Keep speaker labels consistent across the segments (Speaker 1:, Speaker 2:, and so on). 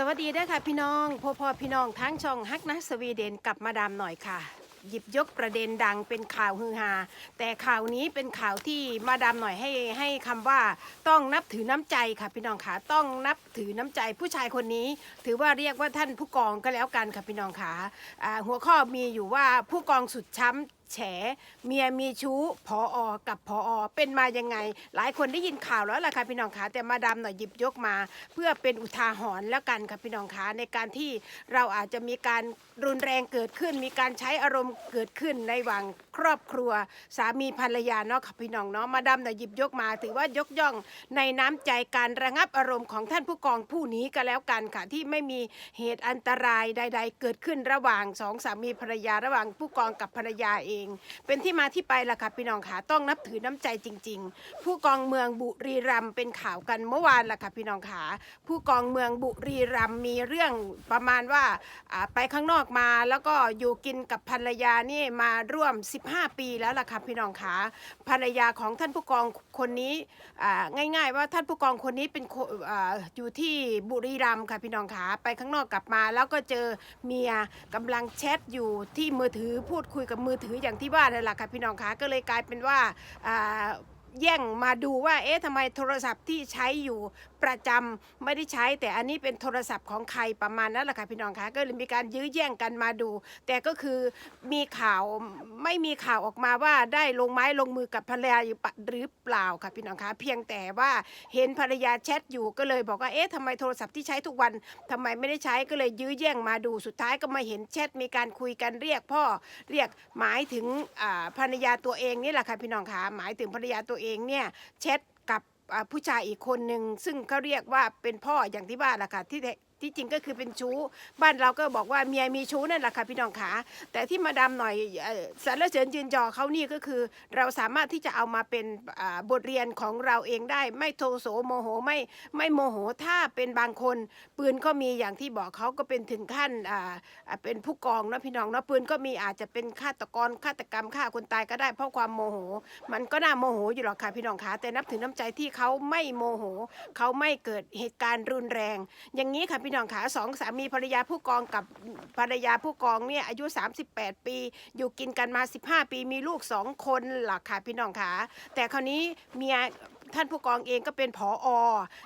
Speaker 1: สวัสดีด้อค่ะพี่น้องพ่อพ่อพี่น้องทั้งช่องฮักนะสวีเดนกับมาดามหน่อยค่ะ หยิบยกประเด็นดังเป็นข่าวฮือฮาแต่ข่าวนี้เป็นข่าวที่มาดามหน่อยให้ให้คำว่าต้องนับถือน้ำใจค่ะพี่น้องค่ะต้องนับถือน้ำใจผู้ชายคนนี้ ถือว่าเรียกว่าท่านผู้กองก็แล้วกันค่ะพี่น้องค่ะอ่าหัวข้อมีอยู่ว่าผู้กองสุดช้ำ แฉ เมียมีชู้พออกับพออเป็นมายังไง หลายคนได้ยินข่าวแล้วล่ะค่ะพี่น้องคะแต่มาดามหน่อยหยิบยกมา เพื่อเป็นอุทาหรณ์แล้วกันค่ะพี่น้องคะในการที่เราอาจจะมีการรุนแรงเกิดขึ้น มีการใช้อารมณ์เกิดขึ้นในวัง ครอบครัวสามีภรรยาเนาะค่ะพี่น้องเนาะมาดามหน่ยหยิบยกมาถือว่ายกย่องในน้ำใจการระงับอารมณ์ของท่านผู้กองผู้นี้ก็แล้วกันค่ะที่ไม่มีเหตุอันตรายใด ๆ เกิดขึ้นระหว่างสองสามีภรรยาระหว่างผู้กองกับภรรยาเอง เป็นที่มาที่ไปล่ะค่ะพี่น้องค่ะต้องนับถือน้ำใจจริง ๆ ผู้กองเมืองบุรีรัมย์เป็นข่าวกันเมื่อวานล่ะค่ะพี่น้องค่ะผู้กองเมืองบุรีรัมย์มีเรื่องประมาณว่าอ่าไปข้างนอกมาแล้วก็อยู่กินกับภรรยานี่มาร่วม 15ปีแล้วล่ะค่ะพี่น้องค่ะภรรยาของท่านผู้กองคนนี้ง่าย ๆ ว่าท่านผู้กองคนนี้เป็นออยู่ที่บุรีรัมย์ค่ะพี่น้องค่ะไปข้างนอกกลับมา แล้วก็เจอเมียกำลังแชทอยู่ที่มือถือพูดคุยกับมือถืออย่างที่ว่านั่นแหละค่ะพี่น้องค่ะก็เลยกลายเป็นว่า แย่งมาดูว่า เอ๊ะทำไมโทรศัพท์ที่ใช้อยู่ประจำไม่ได้ใช้ แต่อันนี้เป็นโทรศัพท์ของใครประมาณนั้นแหละค่ะพี่น้องคะก็เลยมีการยื้อแย่งกันมาดู แต่ก็คือมีข่าวไม่มีข่าวออกมาว่าได้ลงไม้ลงมือกับภรรยาอยู่หรือเปล่าค่ะพี่น้องคะเพียงแต่ว่าเห็นภรรยาแชทอยู่ก็เลยบอกว่าเอ๊ะทำไมโทรศัพท์ที่ใช้ทุกวันทำไมไม่ได้ใช้ก็เลยยื้อแย่งมาดูสุดท้ายก็มาเห็นแชทมีการคุยกันเรียกพ่อเรียกหมายถึงภรรยาตัวเองนี่แหละค่ะพี่น้องคะหมายถึงภรรยาตัวเองเนี่ยแชทกับผู้ชายอีกคนหนึ่งซึ่งเขาเรียกว่าเป็นพ่ออย่างที่ว่าแหละค่ะที่ ที่จริงก็คือเป็นชู้ บ้านเราก็บอกว่าเมียมีชู้นั่นแหละค่ะพี่น้องขาแต่ที่มาดามหน่อยสรรเสริญยืนจอเขานี่ก็คือ เราสามารถที่จะเอามาเป็นบทเรียนของเราเองได้ ไม่โทโสโมโหไม่ไม่โมโหถ้าเป็นบางคน ปืนก็มีอย่างที่บอกเขาก็เป็นถึงขั้นเป็นผู้กองนะพี่น้องนะปืนก็มีอาจจะเป็นฆาตกรฆาตกรรมฆ่าคนตายก็ได้เพราะความโมโห มันก็น่าโมโหอยู่หรอกค่ะพี่น้องคะแต่นับถือน้ำใจที่เขาไม่โมโหเขาไม่เกิดเหตุการณ์รุนแรง อย่างนี้ค่ะพี่น้องขาสองสามีภรรยาผู้กองกับภรรยาผู้กองเนี่ยอายุ 38 ปี อยู่กินกันมา 15 ปีมีลูกสองคนหลักค่ะพี่น้องขาแต่คราวนี้เมีย ท่านผู้กองเองก็เป็นผออ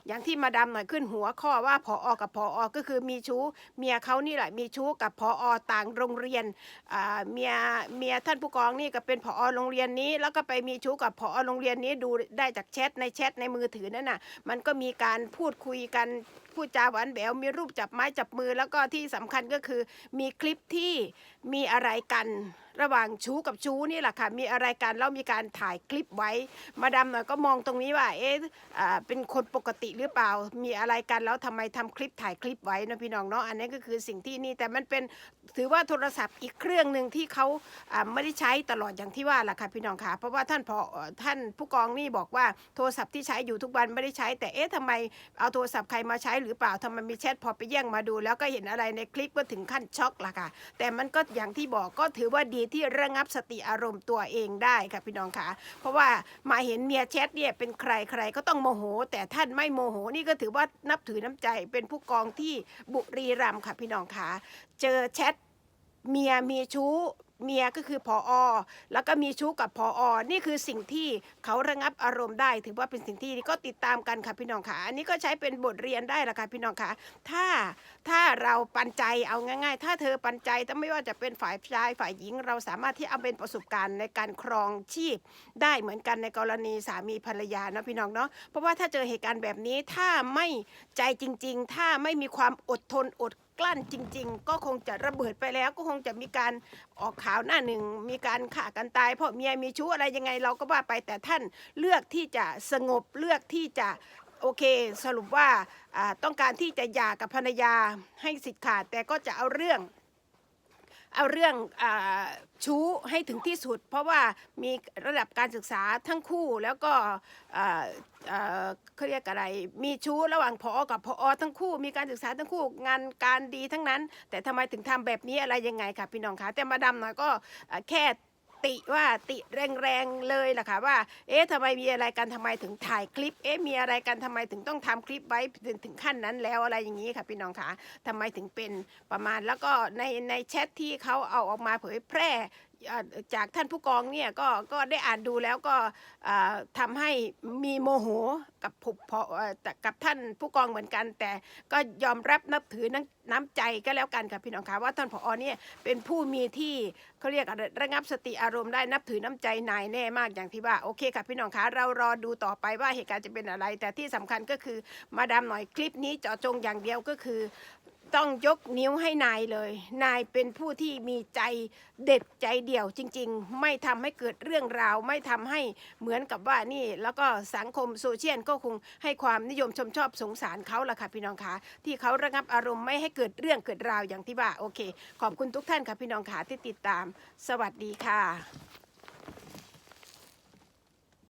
Speaker 1: อย่างที่มาดามหน่อยขึ้นหัวข้อว่าผออกับผออก็คือมีชู้เมียเขานี่แหละมีชู้กับผออต่างโรงเรียนเมียเมียท่านผู้กองนี่ก็เป็นผอโรงเรียนนี้ แล้วก็ไปมีชู้กับผอโรงเรียนนี้ดูได้จากแชทในแชทในมือถือนั่นน่ะมันก็มีการพูดคุยกันพูดจาหวานแหววมีรูปจับไม้จับมือแล้วก็ที่สำคัญก็คือมีคลิปที่มีอะไรกันระหว่างชู้กับชู้นี่แหละค่ะมีอะไรกันแล้วมีการถ่ายคลิปไว้ มาดามหน่อยก็มองตรงนี้ว่าเอ๊ะเป็นคนปกติหรือเปล่า มีอะไรกันแล้วทำไมทำคลิปถ่ายคลิปไว้นะพี่น้องเนาะอันนี้ก็คือสิ่งที่นี่แต่มันเป็นถือว่าโทรศัพท์อีกเครื่องหนึ่งที่เขาไม่ได้ใช้ตลอดอย่างที่ว่าแหละค่ะพี่น้องค่ะเพราะว่าท่านพอท่านผู้กองนี่บอกว่าโทรศัพท์ที่ใช้อยู่ทุกวันไม่ได้ใช้ แต่เอ๊ะทำไมเอาโทรศัพท์ใครมาใช้หรือเปล่าทำไมมีแชทพอไปแย่งมาดู แล้วก็เห็นอะไรในคลิปก็ถึงขั้นช็อกละค่ะแต่มันก็อย่างที่บอกก็ถือว่าดีที่ระงับสติอารมณ์ตัวเองได้ค่ะพี่น้องค่ะ เพราะว่ามาเห็นเมียแชทเนี่ยเป็นใครใครก็ต้องโมโห แต่ท่านไม่โมโหนี่ก็ถือว่านับถือน้ำใจเป็นผู้กองที่บุรีรัมย์ค่ะพี่น้องค่ะ เจอแชทเมียมีชู้ เมียก็คือพออแล้วก็มีชู้กับพออนี่คือสิ่งที่เขาระงับอารมณ์ได้ ถือว่าเป็นสิ่งที่ดีก็ติดตามกันค่ะพี่น้องค่ะอันนี้ก็ใช้เป็นบทเรียนได้ละค่ะพี่น้องค่ะถ้าถ้าเราปันใจเอาง่าย ๆ ถ้าเธอปันใจถ้าไม่ว่าจะเป็นฝ่ายชายฝ่ายหญิง เราสามารถที่เอาเป็นประสบการณ์ในการครองชีพ ได้เหมือนกันในกรณีสามีภรรยานะพี่น้องเนาะเพราะว่าถ้าเจอเหตุการณ์แบบนี้ถ้าไม่ใจจริง ๆ ถ้าไม่มีความอดทนอดกลั้นจริง ๆ ก็คงจะระเบิดไปแล้วก็คงจะมีการออกข่าวหน้าหนึ่ง มีการฆ่ากันตาย เพราะเมียมีชู้อะไรยังไงเราก็ว่าไปแต่ท่านเลือกที่จะสงบเลือกที่จะโอเคสรุปว่าต้องการที่จะหย่ากับภรรยาให้สิทธิ์ขาดแต่ก็จะเอาเรื่อง เอาเรื่องอชู้ให้ถึงที่สุด เพราะว่ามีระดับการศึกษาทั้งคู่แล้วก็เขาเรียกอะไร มีชู้ระหว่างพอกับพอทั้งคู่ มีการศึกษาทั้งคู่งานการดีทั้งนั้น แต่ทำไมถึงทำแบบนี้อะไรยังไงค่ะพี่น้องคะแต่มาดำหน่อยก็แค่ ติว่าติแรงๆเลยล่ะค่ะว่า เอ๊ะทำไมมีอะไรกันทำไมถึงถ่ายคลิป เอ๊ะมีอะไรกันทำไมถึงต้องทำคลิปไว้ถึงถึงขั้นนั้นแล้วอะไรอย่างนี้ค่ะพี่น้องคะทำไมถึงเป็นประมาณแล้วก็ในในแชทที่เขาเอาออกมาเผยแพร่ จากท่านผู้กองเนี่ยก็ก็ได้อ่านดูแล้วก็อ่าทำให้มีโมโหกับผุพอกับท่านผู้กองเหมือนกัน แต่ก็ยอมรับนับถือน้ำใจก็แล้วกันค่ะพี่น้องคะว่าท่านผอเนี่ยเป็นผู้มีที่เขาเรียกระงับสติอารมณ์ได้นับถือน้ำใจนายแน่มากอย่างที่ว่าโอเคค่ะพี่น้องคะเรารอดูต่อไปว่าเหตุการณ์จะเป็นอะไร แต่ที่สำคัญก็คือมาดามหน่อยคลิปนี้เจาะจงอย่างเดียวก็คือ ต้องยกนิ้วให้นายเลย นายเป็นผู้ที่มีใจเด็ดใจเดี่ยวจริง ๆ ไม่ทำให้เกิดเรื่องราว ไม่ทำให้เหมือนกับว่านี่ แล้วก็สังคมโซเชียลก็คงให้ความนิยมชมชอบสงสารเขาละค่ะพี่น้องคะที่เขาระงับอารมณ์ไม่ให้เกิดเรื่องเกิดราวอย่างที่ว่าโอเค ขอบคุณทุกท่านค่ะพี่น้องค่ะที่ติดตาม สวัสดีค่ะ